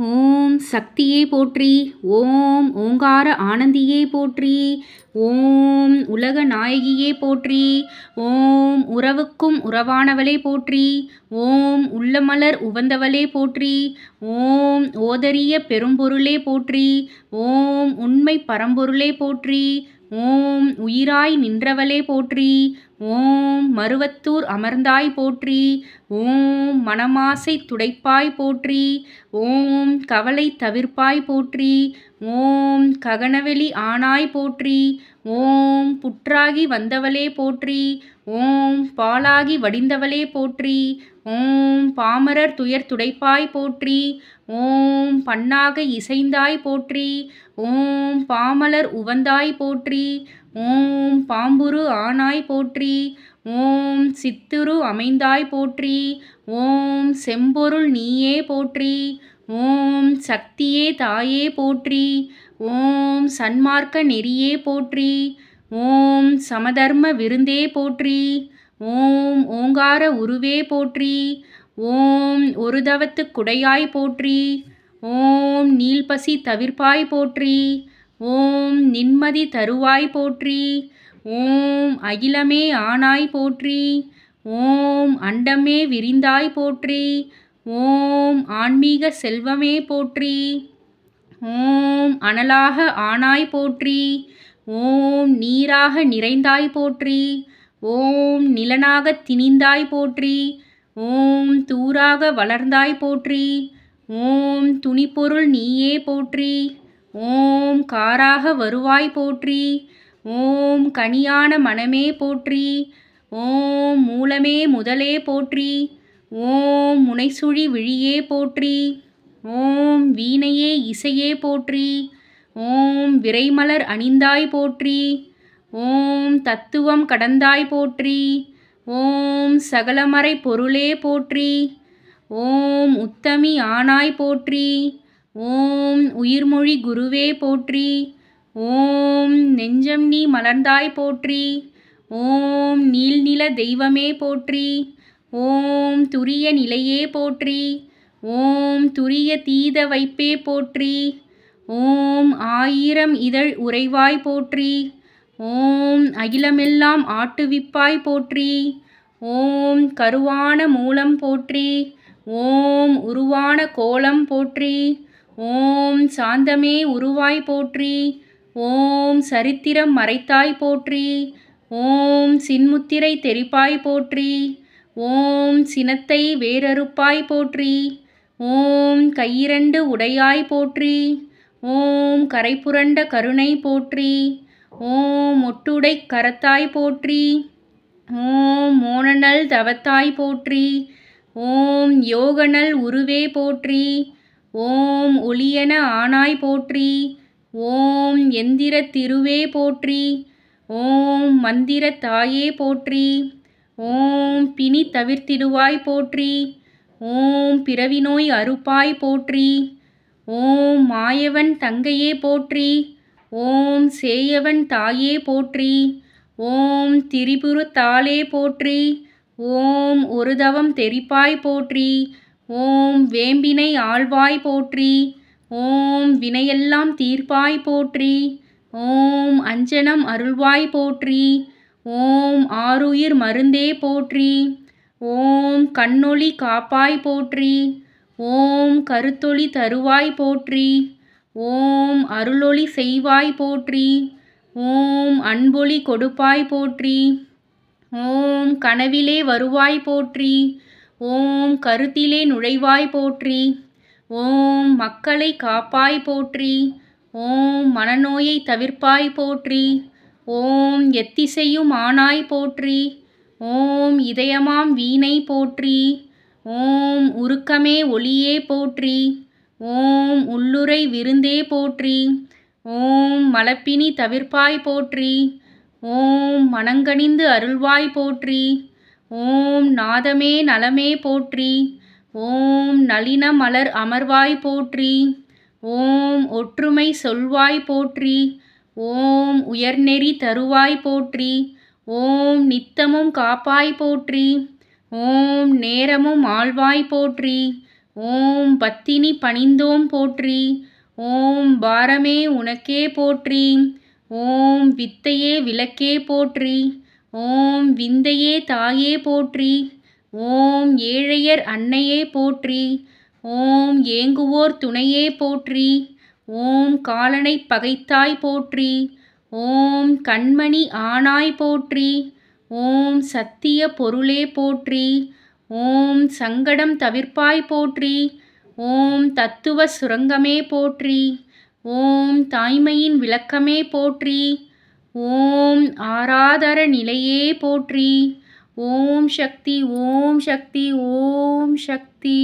ஓம் சக்தியே போற்றி ஓம் ஓங்கார ஆனந்தியே போற்றி ஓம் உலக நாயகியே போற்றி ஓம் உறவுக்கும் உறவானவளே போற்றி ஓம் உள்ளமலர் உவந்தவளே போற்றி ஓம் ஓதரிய பெரும்பொருளே போற்றி ஓம் உண்மை பரம்பொருளே போற்றி ஓம் உயிராய் நின்றவளே போற்றி ஓம் மருவத்தூர் அமர்ந்தாய் போற்றி ஓம் மனமாசை துடைப்பாய் போற்றி ஓம் கவலை தவிர்ப்பாய் போற்றி ஓம் ககனவெளி ஆனாய் போற்றி ஓம் புற்றாகி வந்தவளே போற்றி ஓம் பாலாகி வடிந்தவளே போற்றி ஓம் பாமரர் துயர் துடைப்பாய் போற்றி ஓம் பண்ணாக இசைந்தாய் போற்றி ஓம் பாமலர் உவந்தாய் போற்றி ஓம் பாம்புரு ஆனாய் போற்றி ஓம் சித்துரு அமைந்தாய் போற்றி ஓம் செம்பொருள் நீயே போற்றி ஓம் சக்தியே தாயே போற்றி ஓம் சன்மார்க்க நெறியே போற்றி ஓம் சமதர்ம விருந்தே போற்றி. ஓம் ஓங்கார உருவே போற்றி. ஓம் ஒரு தவத்து குடையாய் போற்றி. ஓம் நீல்பசி தவிர்ப்பாய் போற்றி. ஓம் நின்மதி தருவாய் போற்றி. ஓம் அகிலமே ஆனாய் போற்றி. ஓம் அண்டமே விரிந்தாய் போற்றி. ஓம் ஆன்மீக செல்வமே போற்றி. ஓம் அனலாக ஆனாய் போற்றி. ஓம் நீராக நிறைந்தாய் போற்றி. ஓம் நிலனாக திணிந்தாய் போற்றி ஓம் தூராக வளர்ந்தாய் போற்றி ஓம் துணிப்பொருள் நீயே போற்றி ஓம் காராக வருவாய் போற்றி ஓம் கனியான மனமே போற்றி ஓம் மூலமே முதலே போற்றி ஓம் முனைசுழி விழியே போற்றி ஓம் வீணையே இசையே போற்றி ஓம் விரைமலர் அணிந்தாய் போற்றி ஓம் தத்துவம் கடந்தாய் போற்றி. ஓம் சகலமறை பொருளே போற்றி. ஓம் உத்தமி ஆனாய் போற்றி. ஓம் உயிர்மொழி குருவே போற்றி. ஓம் நெஞ்சம் நீ மலர்ந்தாய் போற்றி. ஓம் நீள்நில தெய்வமே போற்றி. ஓம் துரிய நிலையே போற்றி. ஓம் துரிய தீத வைப்பே போற்றி. ஓம் ஆயிரம் இதழ் உறைவாய் போற்றி. ஓம் அகிலமெல்லாம் ஆட்டுவிப்பாய் போற்றி. ஓம் கருவான மூலம் போற்றி. ஓம் உருவான கோலம் போற்றி. ஓம் சாந்தமே உருவாய் போற்றி. ஓம் சரித்திரம் மறைத்தாய் போற்றி. ஓம் சின்முத்திரை தெரிப்பாய் போற்றி. ஓம் சினத்தை வேரறுப்பாய் போற்றி. ஓம் கையிரண்டு உடையாய் போற்றி. ஓம் கரைபுரண்ட கருணை போற்றி. ஓம் ஒட்டுடை கரத்தாய் போற்றி. ஓம் மோனநல் தவத்தாய் போற்றி. ஓம் யோகநல் உருவே போற்றி. ஓம் ஒளியன ஆனாய் போற்றி. ஓம் எந்திர திருவே போற்றி. ஓம் மந்திர தாயே போற்றி. ஓம் பிணி தவிர்த்திடுவாய் போற்றி. ஓம் பிறவி நோய் அறுப்பாய் போற்றி. ஓம் மாயவன் தங்கையே போற்றி. ஓம் சேயவன் தாயே போற்றி ஓம் திரிபுரு தாளே போற்றி ஓம் ஒரு தவம் தெரிப்பாய் போற்றி ஓம் வேம்பினை ஆழ்வாய் போற்றி ஓம் வினையெல்லாம் தீர்ப்பாய் போற்றி ஓம் அஞ்சனம் அருள்வாய் போற்றி ஓம் ஆருயிர் மருந்தே போற்றி ஓம் கண்ணொளி காப்பாய் போற்றி ஓம் கருத்தொளி தருவாய் போற்றி. ஓம் அருளொளி செய்வாய் போற்றி. ஓம் அன்பொளி கொடுப்பாய் போற்றி. ஓம் கனவிலே வருவாய் போற்றி. ஓம் கருத்திலே நுழைவாய் போற்றி. ஓம் மக்களை காப்பாய் போற்றி. ஓம் மனநோயை தவிர்ப்பாய் போற்றி. ஓம் எத்திசையும் ஆனாய் போற்றி. ஓம் இதயமாம் வீணை போற்றி. ஓம் உருக்கமே ஒளியே போற்றி. ஓம் உள்ளுரை விருந்தே போற்றி. ஓம் மலப்பினி தவிர்ப்பாய் போற்றி. ஓம் மனங்கனிந்து அருள்வாய் போற்றி. ஓம் நாதமே நலமே போற்றி. ஓம் நளின மலர் அமர்வாய் போற்றி. ஓம் ஒற்றுமை சொல்வாய் போற்றி. ஓம் உயர்நெறி தருவாய் போற்றி. ஓம் நித்தமும் காப்பாய் போற்றி. ஓம் நேரமும் ஆழ்வாய் போற்றி. ஓம் பத்தினி பணிந்தோம் போற்றி. ஓம் பாரமே உனக்கே போற்றி. ஓம் வித்தையே விளக்கே போற்றி. ஓம் விந்தையே தாயே போற்றி. ஓம் ஏழையர் அன்னையே போற்றி. ஓம் ஏங்குவோர் துணையே போற்றி. ஓம் காலனை பகைத்தாய் போற்றி. ஓம் கண்மணி ஆனாய் போற்றி. ஓம் சத்திய பொருளே போற்றி. ஓம் சங்கடம் தவிர்ப்பாய் போற்றி. ஓம் தத்துவ சுரங்கமே போற்றி. ஓம் தாய்மையின் விளக்கமே போற்றி. ஓம் ஆராதர நிலையே போற்றி. ஓம் சக்தி ஓம் சக்தி ஓம் சக்தி.